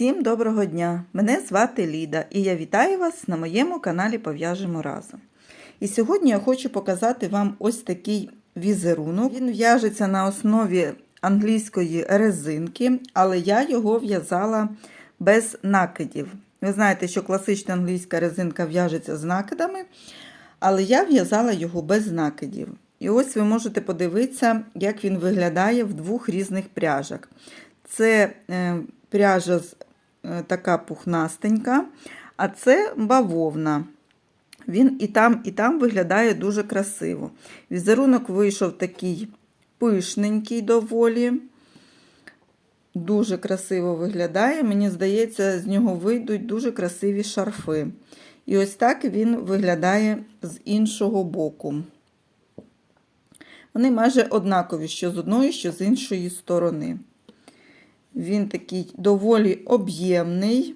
Всім доброго дня! Мене звати Ліда і я вітаю вас на моєму каналі Пов'яжемо разом. І сьогодні я хочу показати вам ось такий візерунок. Він в'яжеться на основі англійської резинки, але я його в'язала без накидів. Ви знаєте, що класична англійська резинка в'яжеться з накидами, але я в'язала його без накидів. І ось ви можете подивитися, як він виглядає в двох різних пряжах. Це е, пряжа з, така пухнастенька, а це бавовна. Він і там, і там виглядає дуже красиво. Візерунок вийшов такий пишненький доволі. Дуже красиво виглядає. Мені здається, з нього вийдуть дуже красиві шарфи. І ось так він виглядає з іншого боку. Вони майже однакові, що з одної, що з іншої сторони. Він такий доволі об'ємний.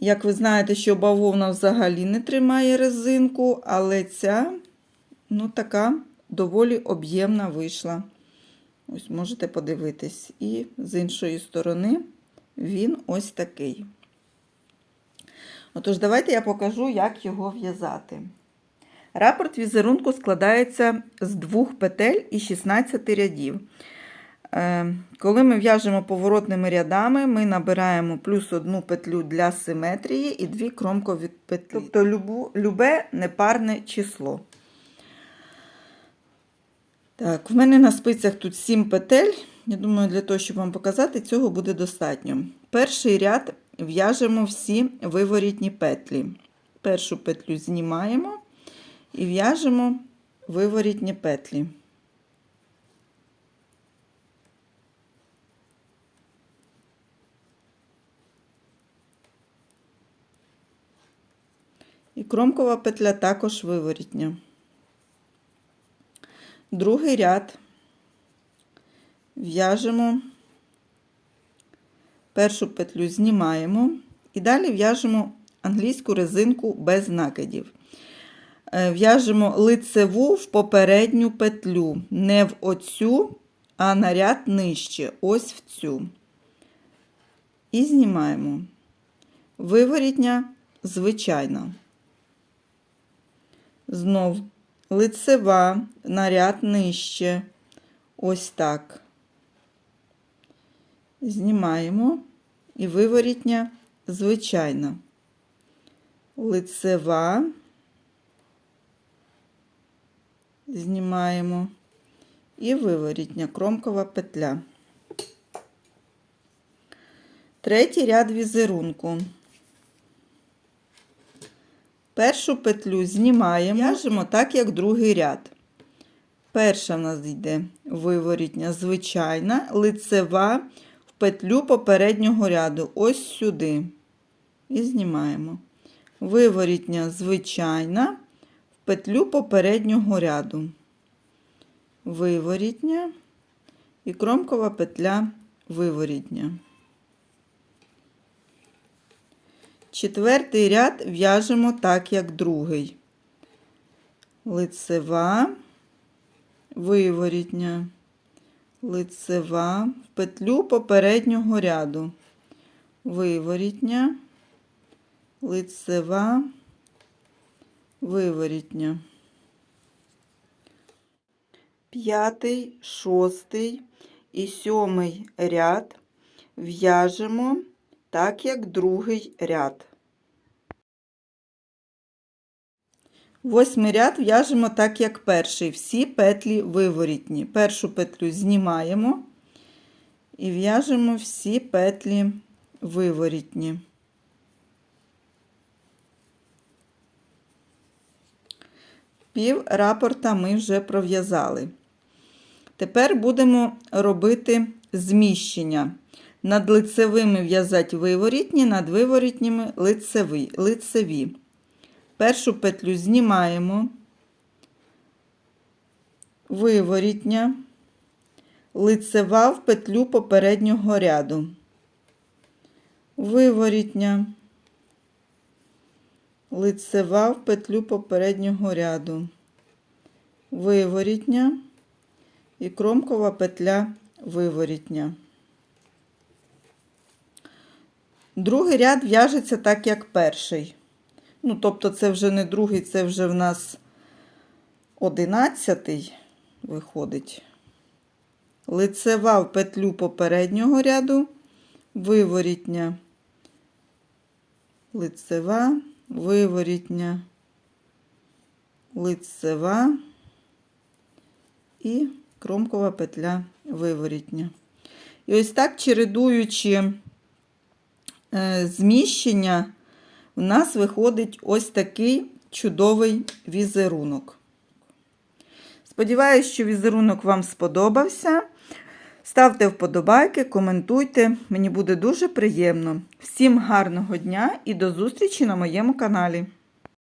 Як ви знаєте, що бавовна взагалі не тримає резинку, але ця, ну, така доволі об'ємна вийшла. Ось можете подивитись. І з іншої сторони він ось такий. Отож, давайте я покажу, як його в'язати. Рапорт візерунку складається з двох петель і 16 рядів. Коли ми в'яжемо поворотними рядами, ми набираємо плюс одну петлю для симетрії і дві кромкові петлі. Тобто любе непарне число. Так, В мене на спицях тут 7 петель. Я думаю, для того, щоб вам показати, цього буде достатньо. Перший ряд в'яжемо всі виворітні петлі. Першу петлю знімаємо і в'яжемо виворітні петлі. І кромкова петля також виворітня. Другий ряд в'яжемо, першу петлю знімаємо і далі в'яжемо англійську резинку без накидів. В'яжемо лицеву в попередню петлю, не в оцю, а на ряд нижче, ось в цю. І знімаємо. Виворітня звичайна. Знов лицева, наряд нижче. Ось так. Знімаємо і виворітня звичайна. Лицева, знімаємо і виворітня кромкова петля. Третій ряд візерунку. Першу петлю знімаємо, в'яжемо так, як другий ряд. Перша в нас йде виворітня, звичайна, лицева в петлю попереднього ряду, ось сюди. І знімаємо. Виворітня, звичайна, в петлю попереднього ряду. Виворітня і кромкова петля виворітня. Четвертий ряд в'яжемо так, як другий. Лицева, виворітня, лицева в петлю попереднього ряду. Виворітня, лицева, виворітня. П'ятий, шостий і сьомий ряд в'яжемо так як другий ряд. Восьмий ряд в'яжемо так, як перший. Всі петлі виворітні. Першу петлю знімаємо і в'яжемо всі петлі виворітні. Пів рапорта ми вже пров'язали. Тепер будемо робити зміщення. Над лицевими в'язати виворітні, над виворітніми лицеві. лицеві. Першу петлю знімаємо, виворітня, лицева в петлю попереднього ряду. Виворітня, лицева в петлю попереднього ряду. Виворітня і кромкова петля виворітня. Другий ряд в'яжеться так, як перший. Ну, тобто, це вже не другий, це вже в нас одинадцятий виходить. Лицева в петлю попереднього ряду, виворітня, лицева, виворітня, лицева і кромкова петля виворітня. І ось так, чередуючи зміщення, у нас виходить ось такий чудовий візерунок. Сподіваюсь, що візерунок вам сподобався. Ставте вподобайки, коментуйте, мені буде дуже приємно. Всім гарного дня і до зустрічі на моєму каналі.